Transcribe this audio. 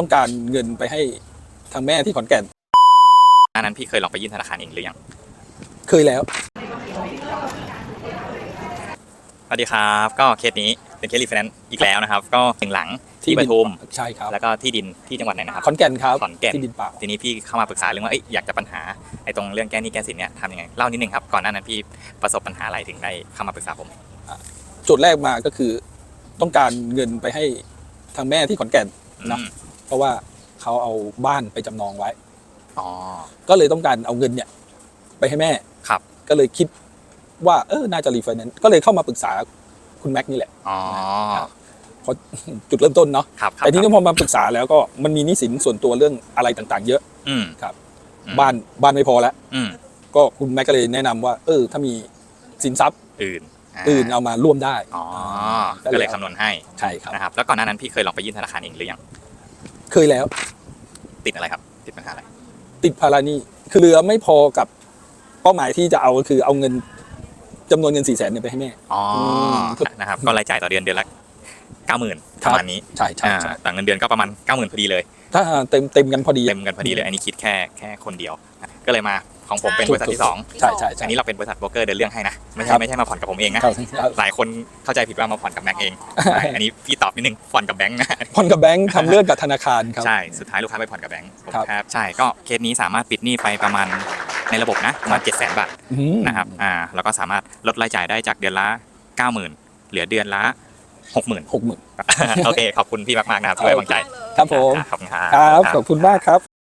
ต้องการเงินไปให้ทางแม่ที่ขอนแก่น อันนั้นพี่เคยลองไปยื่นธนาคารเองหรือยัง เคยแล้ว สวัสดีครับ ก็เคสนี้เป็นเคสรีไฟแนนซ์อีกแล้วนะครับ ก็หนึ่งหลังที่ปทุมใช่ครับ แล้วก็ที่ดินที่จังหวัดไหนนะครับ ขอนแก่นครับ ขอนแก่น ที่ดินเปล่า ทีนี้พี่เข้ามาปรึกษาเรื่องว่าเอ้ยอยากจะปัญหาไอ้ตรงเรื่องแก้หนี้แก้สินเนี่ยทำยังไง เล่านิดนึงครับ ก่อนหน้านั้นพี่ประสบปัญหาอะไรถึงได้เข้ามาปรึกษาผมจุดแรกมาก็คือ ต้องการเงินไปให้ทางแม่ที่ขอนแก่นนะอืมเพ ราะว่าเขาเอาบ้านไปจำนองไว้ อ๋อ ก็เลยต้องการเอาเงินเนี่ย ไปให้แม่ครับ ก็เลยคิดว่าเออน่าจะรีไฟแนนซ์ก็เลยเข้ามาปรึกษาคุณแม็กนี่แหละอ๋อเพราะจุดเริ่มต้นเนาะครับครับแต่ทีนี้พอมาปรึกษาแล้วก็มันมีหนี้สินส่วนตัวเรื่องอะไรต่างๆ เยอะอืมครับอืมบ้านบ้านไม่พอแล้วอืมก็คุณแม็กก็เลยแนะนำว่า เออ ถ้ามีสินทรัพย์อื่นาอื่นเอามาร่วมได้ อ๋อก็เลยก็เลยคำนวณให้ ใช่ครับนะครับ แล้วก่อนหน้านั้นพี่เคยลองไปยื่นธนาคารเองหรือยัง เคยแล้ว ติดอะไรครับ ติดปัญหาอะไร ติดภาระหนี้คือเรือไม่พอกับเป้าหมายที่จะเอาก็คือเอาเงินจำนวนเงินสี่แสนเนี่ยไปให้แม่ อ๋อมนะครับ ก็รายจ่ายต่อเดือนเดือนละ เก้าหมื่นคปรับระมาณนี้ใช่ใช่อ่าใช่แต่เงินเดือนก็ประมาณเก้าหมื่นพอดีเลย ถ้าเต็มเต็มกันพอดีเต็มกันพอดีเลยอันนี้คิดแค่แค่คนเดียว ก็เลยมาของผมเป็นถูบกริษัทที่สองใช่ใช่ใช่อันนี้เราเป็นบริษัทโบรกเกอร์เดินเรื่องให้นะไม่คใช่รับไม่ใช่มาผ่อนกับผมเองนะครับครับหลายคนเข้าใจผิดว่ามาผ่อนกับแม็กเองใช่อันนี้พี่ตอบนิดนึงผ่อนกับแบงค์นะผ่อนกับแบงค์ทำเรื่องกับธนาคารครับใช่สุดท้ายลูกค้าไปผ่อนกับแบงค์ผมครับแค่ใช่ก็เคสนี้สามารถปิดหนี้ไปประมาณในระบบนะประมาณเจ็ดแสนบาทอืมนะครับอ่าแล้วก็สามารถลดรายจ่ายได้จากเดือนละ90,000เหลือเดือนละ 60,000หกหมื่น โอเค ขอบคุณพี่มากๆนะครับที่ไว้วางใจครับผม ขอบคุณครับ ครับขอบคุณมากครับ